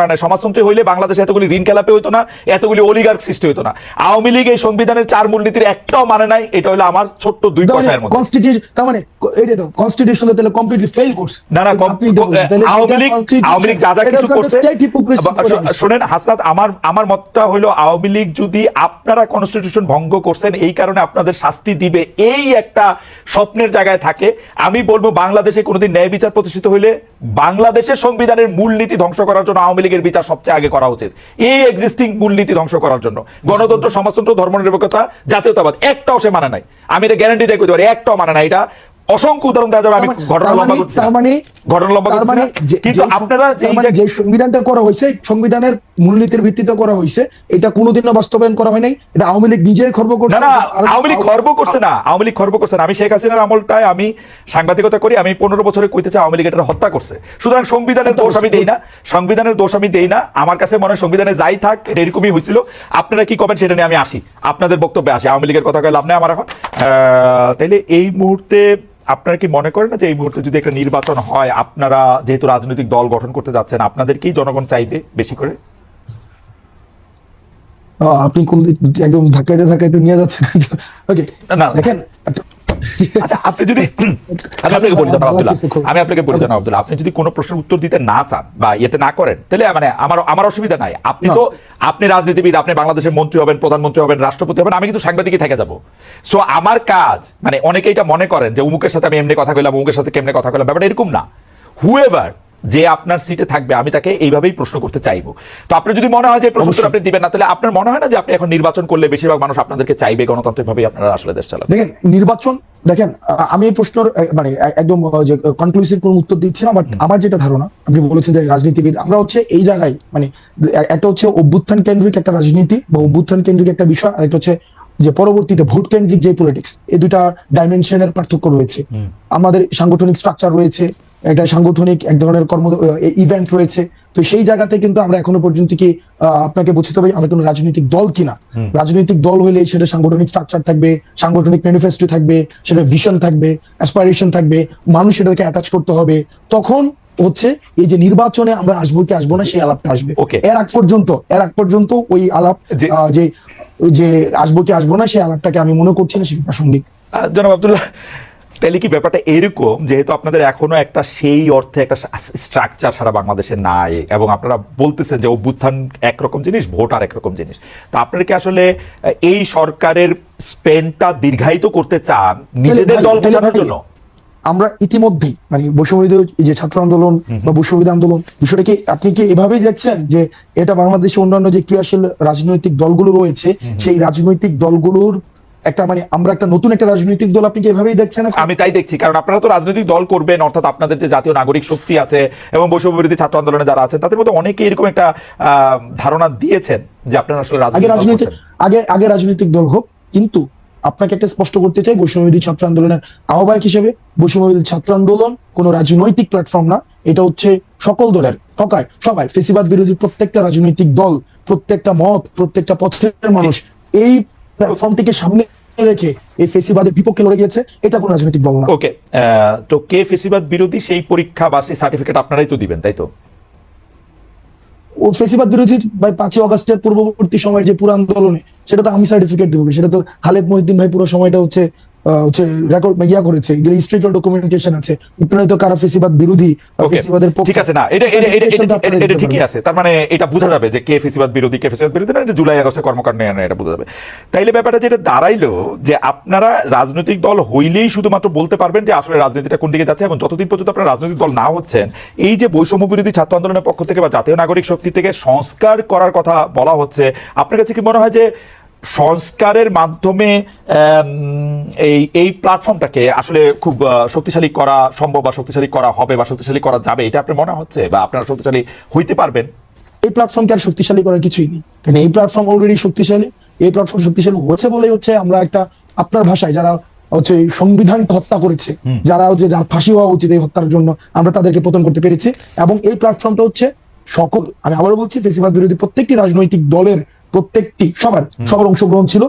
মনে হয় সমাজতন্ত্রী হইলে বাংলাদেশে এতগুলি ঋণ খেলাপে হইতো না এতগুলি অলিগার্ক সৃষ্টি হইতো না। আওয়ামী লীগ এই সংবিধানের চার মূলনীতির একটাও মানে নাই এটা হলো আমার ছোট্ট দুই পয়সার মধ্যে। কনস্টিটিউশন তার মানে এটা তো কনস্টিটিউশন তাহলে কমপ্লিটলি ফেল করছে। না না আওয়ামী লীগ আওয়ামী লীগ যা যা কিছু করছে। শোনেন হাসনাত আমার আমার মতটা হলো আওয়ামী লীগ যদি আপনারা কনস্টিটিউশন ভঙ্গ করছেন এই কারণে আপনাদের শাস্তি দিবে। এই একটা স্বপ্নের জায়গায় থাকে। আমি বলব বাংলাদেশে কোনোদিন ন্যায় বিচার প্রতিষ্ঠিত হইলে বাংলাদেশের সংবিধানের মূলনীতি ধ্বংস করার জন্য আওয়ামী লীগের বিচার সবচেয়ে আগে করা উচিত। এই এক্সিস্টিং মূলনীতি ধ্বংস করার জন্য। গণতন্ত্র সমাজতন্ত্র ধর্মনিরপেক্ষতা জাতীয়তাবাদ একটাও সে মানে নাই। আমি এটা গ্যারান্টি দিয়ে কইতে পারি একটাও মানে নাই। এটা অসংখ্য উদাহরণ দেওয়া যাবে আমি মানে- ঘটনা লম্বা মানে- করছি তার মানে ঘটনা লম্বা মানে যে- কিন্তু আপনারা যে তার মানে যে সংবিধানটা করা হয়েছে সংবিধানের মূলনীতির ভিত্তিতে করা হয়েছে এটা কোনোদিনও বাস্তবায়ন করা হয় নাই এটা আওয়ামী লীগ নিজেই খর্ব করছে। না আওয়ামী লীগ খর্ব করছে না। আওয়ামী লীগ খর্ব করছে না। আমি শেখ হাসিনার আমলটায় আমি সাংবাদিকতা করি আমি পনেরো বছরে কইতেছে আওয়ামী লীগ এটা হত্যা করছে। সুতরাং সংবিধানের দোষ আমি দেই না। সংবিধানের দোষ আমি দেই না। আমার কাছে মনে হয় সংবিধানে যাই থাক এটা এরকমই হয়েছিল। আপনারা কি করবেন সেটা নিয়ে আমি আসি। আপনাদের বক্তব্যে আসি। আওয়ামী লীগের কথা কয়ে লাভ নেই আমার এখন। আহ, তাইলে এই মুহূর্তে আপনারা কি মনে করেন না যে এই মুহূর্তে যদি একটা নির্বাচন হয় আপনারা যেহেতু রাজনৈতিক দল গঠন করতে যাচ্ছেন আপনাদেরকেই জনগণ চাইবে বেশি করে আপনি কোন একদম ধাক্কাইতে ধাক্কাইতে নিয়ে যাচ্ছেন ওকে না। দেখেন আচ্ছা আপনি যদি আমি আপনাকে বলি জানা আব্দুল্লাহ। আমি আপনাকে বলি জানা আব্দুল্লাহ আপনি যদি কোনো প্রশ্নের উত্তর দিতে না চান বা ইয়েতে না করেন তাহলে মানে আমার আমার অসুবিধা নাই। আপনি তো আপনি রাজনীতিবিদ আপনি বাংলাদেশের মন্ত্রী হবেন প্রধানমন্ত্রী হবেন রাষ্ট্রপতি হবেন আমি কিন্তু সাংবাদিকই থেকে যাব। সো আমার কাজ মানে অনেকে এটা মনে করেন যে উমুকের সাথে আমি এমনি কথা কইলাম উমুকের সাথে কেমনে কথা কইলাম ব্যাপারটা এরকম না। হুএভার যে আপনার সিটে থাকবে আমি তাকে এইভাবেই প্রশ্ন করতে চাইব। তো আপনি যদি মনে হয় যে প্রশ্ন উত্তর আপনি দিবেন না তাহলে আপনার মনে হয় না যে আপনি এখন নির্বাচন করলে বেশিরভাগ মানুষ আপনাদেরকে চাইবে গণতান্ত্রিকভাবেই আপনারা আসলে দেশ চালাবেন? দেখেন নির্বাচন দেখেন আমি এই প্রশ্নের মানে একদম যে কনক্লুসিভ কোন উত্তর দিচ্ছি না বাট আমার যেটা ধারণা আপনি বলেছেন যে রাজনীতিবিদ আমরা হচ্ছে এই জায়গায় মানে একটা হচ্ছে অভ্যুত্থান কেন্দ্রিক একটা রাজনীতি বা অভ্যুত্থান কেন্দ্রিক একটা বিষয় আর একটা হচ্ছে যে পরবর্তীতে ভোট কেন্দ্রিক যে পলিটিক্স এই দুটা ডাইমেনশনের পার্থক্য রয়েছে। আমাদের সাংগঠনিক স্ট্রাকচার রয়েছে একটা সাংগঠনিক এক ধরনের কর্ম ইভেন্ট রয়েছে। তো সেই জায়গাতে কিন্তু আমরা এখনও পর্যন্ত কি আপনাকে বুঝতে হবে আমরা কোনো রাজনৈতিক দল কিনা। রাজনৈতিক দল হলে সেটা সাংগঠনিক স্ট্রাকচার থাকবে সাংগঠনিক ম্যানিফেস্টো থাকবে সেটা ভিশন থাকবে অ্যাসপাইরেশন থাকবে মানুষ সেটাকে অ্যাটাচ করতে হবে। তখন হচ্ছে এই যে নির্বাচনে আমরা আসব কি আসব না সেই আলাপটা আসবে। এর আগ পর্যন্ত এর আগ পর্যন্ত ওই আলাপ যে- যে আসব কি আসব না সেই আলাপটাকে আমি মনে করছি না সেটা প্রাসঙ্গিক। জনাব আব্দুল্লাহ তাহলে কি ব্যাপারটা এরকম যেহেতু আপনাদের এখনও একটা সেই অর্থে একটা স্ট্রাকচার সারা বাংলাদেশে নাই এবং আপনারা বলতেছেন যে অভ্যুত্থান একরকম জিনিস ভোট আর একরকম জিনিস। তা আপনারা কি আসলে এই সরকারের স্পেনটা দীর্ঘায়িত করতে চান নিজেদের দল বোঝানোর জন্য? আমরা ইতিমধ্যেই মানে বৈষম্যবিরোধী যে ছাত্র আন্দোলন বা বৈষম্যবিরোধী আন্দোলন বিষয়টা কি আপনি কি এভাবেই দেখছেন যে এটা বাংলাদেশে অন্যান্য যে ক্রিয়াশীল রাজনৈতিক দলগুলো রয়েছে সেই রাজনৈতিক দলগুলোর একটা মানে আমরা একটা নতুন একটা রাজনৈতিক দল আপনি কি এভাবেই দেখছেন আমি তাই দেখছি কারণ আপনারা তো রাজনৈতিক দল করবেন অর্থাৎ আপনাদের যে জাতীয় নাগরিক শক্তি আছে এবং বৈষম্য বিরোধী ছাত্র আন্দোলনে যারা আছেন তাদের মধ্যে অনেকে এরকম একটা আহ, ধারণা দিয়েছেন যে আপনারা আসলে আগে রাজনৈতিক। আগে আগে রাজনৈতিক দল হোক কিন্তু আপনাকে একটা স্পষ্ট করতে চাই বৈষম্যবিরোধী ছাত্র আন্দোলনের আহ্বায়ক হিসেবে বৈষম্যবিরোধী ছাত্র আন্দোলন কোন রাজনৈতিক প্ল্যাটফর্ম না এটা হচ্ছে সকল দলের সবাই সবাই ফেসিবাদ বিরোধী প্রত্যেকটা রাজনৈতিক দল প্রত্যেকটা মত প্রত্যেকটা পথের মানুষ এই প্ল্যাটফর্মটিকে সামনে রেখে এই ফেসিবাদের বিপক্ষে লড়ে গিয়েছে এটা কোন রাজনৈতিক দল না। ওকে তো কে ফেসিবাদ বিরোধী সেই পরীক্ষা বা সেই সার্টিফিকেট আপনারাই তো দিবেন তাই তো? ও ফেসিবাদ বিরোধী ভাই পাঁচই অগস্টের পূর্ববর্তী সময়ের যে পুরো আন্দোলনে সেটা তো আমি সার্টিফিকেট দেবো সেটা তো খালেদ মহিউদ্দিন ভাই পুরো সময়টা হচ্ছে হচ্ছে রেকর্ড ইয়া করেছে হিস্ট্রিক্যাল ডকুমেন্টেশন আছে। কারা ফেসিবাদ বিরোধী ফেসিবাদের পক্ষে ঠিক আছে না এটা এটা এটা- ঠিকই আছে তার মানে এটা বোঝা যাবে যে কে ফেসিবাদ বিরোধী কে ফেসিবাদ বিরোধী না এটা জুলাই আগস্টের কর্মকাণ্ড নিয়ে না, এটা বোঝা যাবে। তাইলে ব্যাপারটা যেটা দাঁড়াইলো যে আপনারা রাজনৈতিক দল হইলেই শুধুমাত্র বলতে পারবেন যে আসলে রাজনীতিটা কোন দিকে যাচ্ছে এবং যতদিন পর্যন্ত আপনারা রাজনৈতিক দল না হচ্ছেন এই যে বৈষম্য বিরোধী ছাত্র আন্দোলনের পক্ষ থেকে বা জাতীয় নাগরিক শক্তি থেকে সংস্কার করার কথা বলা হচ্ছে আপনার কাছে কি মনে হয় যে সংস্কারের মাধ্যমে এই এই প্ল্যাটফর্মটাকে আসলে খুব শক্তিশালী করা সম্ভব বা শক্তিশালী করা হবে বা শক্তিশালী করা যাবে এটা আপনার মনে হচ্ছে বা আপনারা শক্তিশালী হইতে পারবেন? এই প্ল্যাটফর্মকে আর শক্তিশালী করার কিছুই নেই। কারণ এই প্ল্যাটফর্ম অলরেডি শক্তিশালী এই প্ল্যাটফর্ম শক্তিশালী হচ্ছে বলেই হচ্ছে আমরা একটা আপনার ভাষায় যারা হচ্ছে সংবিধানকে হত্যা করেছে যারা হচ্ছে যার ফাঁসি হওয়া উচিত এই হত্যার জন্য আমরা তাদেরকে পতন করতে পেরেছি। এবং এই প্ল্যাটফর্মটা হচ্ছে সকল আমি আবারও বলছি ফেসিবাদ বিরোধী প্রত্যেকটি রাজনৈতিক দলের প্রত্যেকটি সবার সবার অংশগ্রহণ ছিল।